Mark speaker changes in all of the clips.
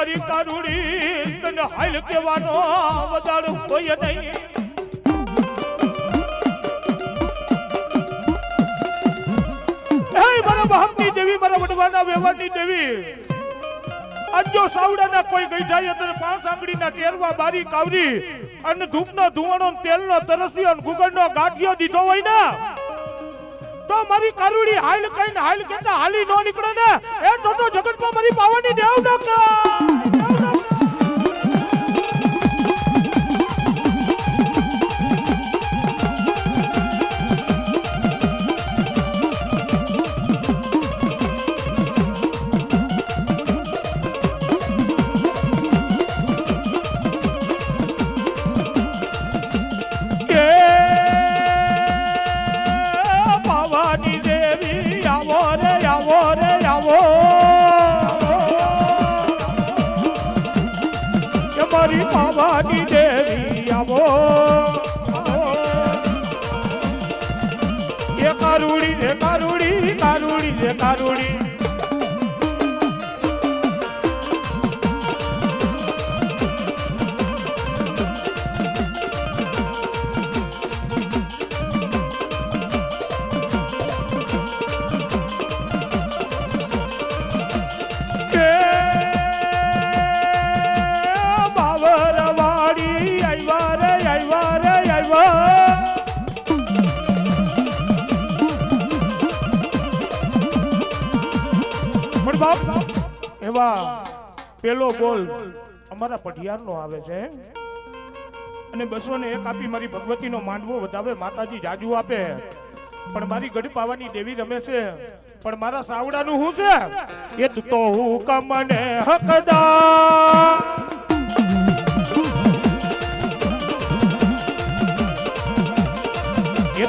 Speaker 1: મારી કારુડી તને હાલ કેવાનો વધારો કોઈ નહીં. બાપની દેવી, મારા વડવાના વ્યવહારની દેવી. અંજો સાવડાના કોઈ બારી કાવરી અને ધૂપનો ધુવાણો તેલનો તરસ્યો ગુગળનો ગાંઠિયો દીધો હોય ને તો મારી કારુડી હાલ કઈ હાલ કેતા હાલી નો નીકળે ને. એ તો જગતમાં મારી પાવાની દેવ ન ભવાની દેવી, આવો રે આવો રે, આવો. મારી ભવાની દેવી, આવો. એ કારુડી રે કારુડી કારુડી રે કારુડી. એવા પેલો બોલ, અમારા પઢિયારનો આવે છે અને બસો ને એક આપી મારી ભગવતીનો માંડવો વધાવે, માતાજી જાજુ આપે. પણ મારી ગઢ પાવાની દેવી રમે છે, પણ મારા સાવડાનું શું છે? એ તું હું કમને હકદા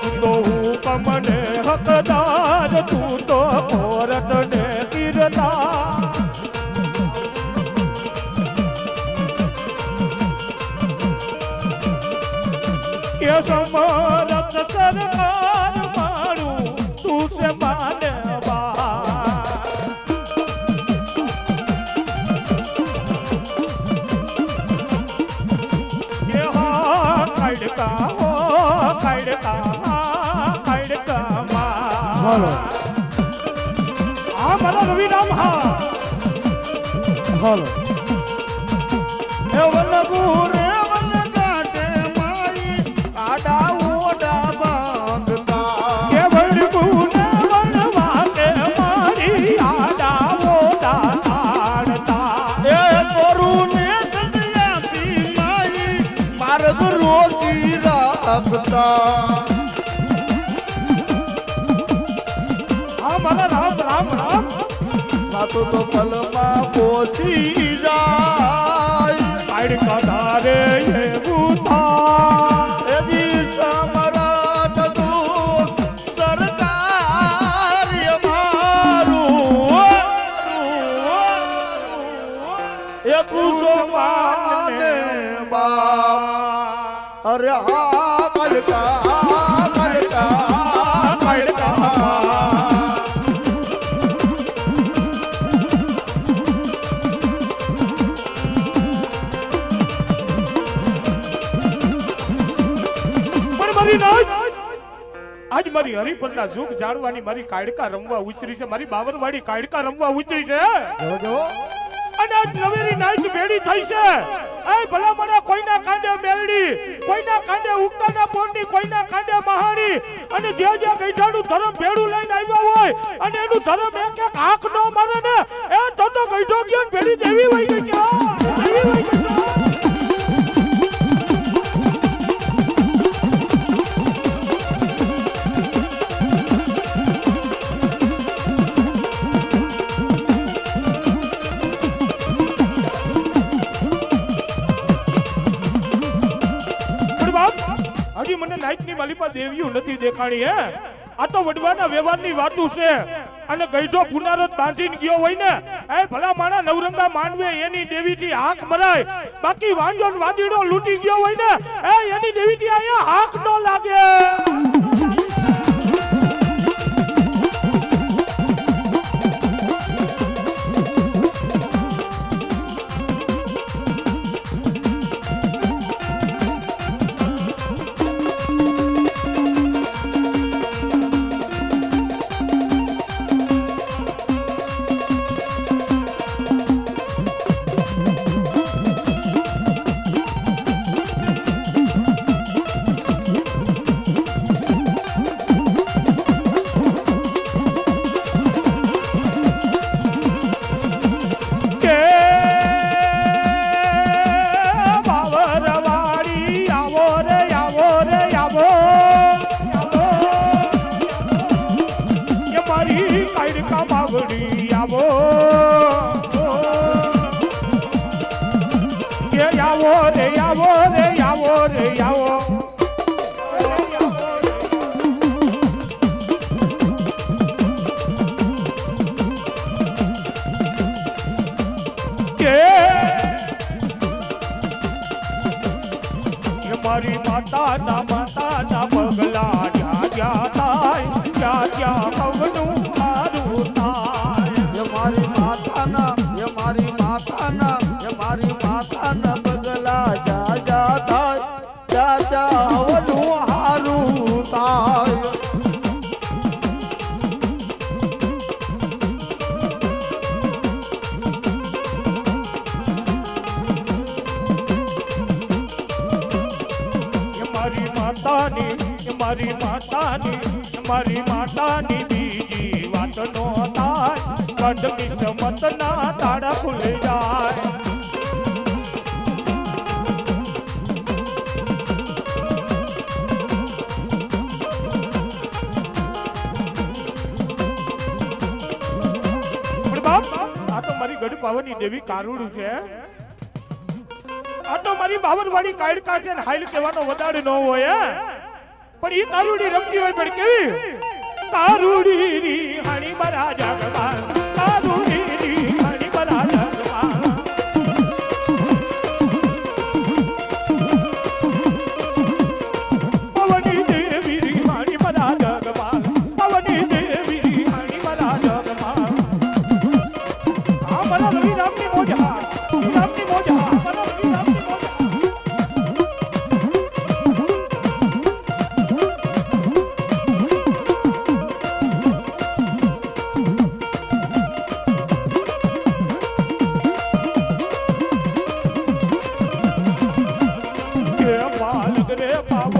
Speaker 1: તું તો હું કમને હકદાર, તું તો એ સમરત સરકાર મારું તું છે માનવા એ હા
Speaker 2: હાલો
Speaker 1: એ વનગુરે
Speaker 2: રાખતા
Speaker 1: આ મારા રામ રામ રામ.
Speaker 2: નાતો તો પલમાં પોચી જાય.
Speaker 1: કાડકા ધારે એવું થાય
Speaker 2: અરે હા.
Speaker 1: મારી હરિપરના સુખ જાળવાની મારી કાયડકા રમવા ઉતરી છે. મારી બાવરવાડી કાયડકા રમવા ઉતરી છે. અને આજ નવેરી નાઈટ ભેડી થઈ છે. એ ભલા મને કોઈના કાંડે મેલડી કોઈના કાંડે ઉગતાના પોરની કોઈના કાંડે મહાણી. અને જે જે ગઈઢાનું ધર્મ ભેડું લઈને આવ્યા હોય અને એનું ધર્મ એક એક આંખ નો મારે ને એ તો તો ગઈઢો ગયો ભેડી દેવી ગઈ કે આ, દેવી માલિપા દેવીઓ નથી દેખાણી, હે? આ તો વડવાના વ્યવહારની વાતું છે. અને ગઈઢો પુનારત બાંધીને ગયો હોય ને, એ ભલા માણા નવરંગા માનવે, એની દેવીથી હાક મરાય. બાકી ને વાદીડો લૂંટી ગયો હોય ને, એ એની દેવીથી અહીંયા હાક ન લાગે. આવો રે આવો રે આવો રે, આવો. મારી માતાના માતાના પગલા જ્યાં જ્યાં થાય? જ્યાં જ્યાં પગનું મારું થાય?
Speaker 2: મારી માતાના એ માતાની, મારી માતાની
Speaker 1: મારી માતાની બીજી વાત નો થાય કદમી ચમત ના તાળા ખુલી જાય આ તો મારી ગઢ પાવની દેવી કારુડ છે. આ તો મારી બાવન વાળી કાઢ કાઢે ને હાઈલ કહેવાનો વધારે ન હોય. પણ એ કારુડી રમતી હોય પણ કેવી? કારુડી રી હાણી મારા જગમાં કારુડી રી હાણી મારા પવની પાલક રે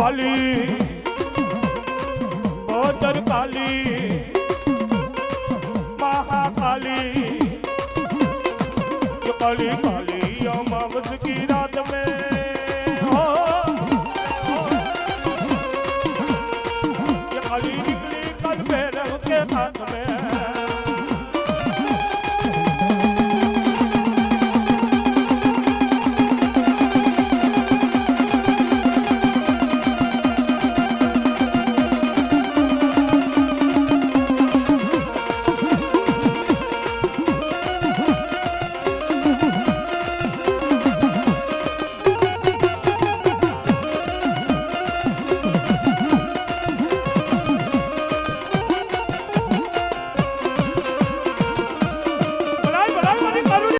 Speaker 1: પાલી ભોતર પાલી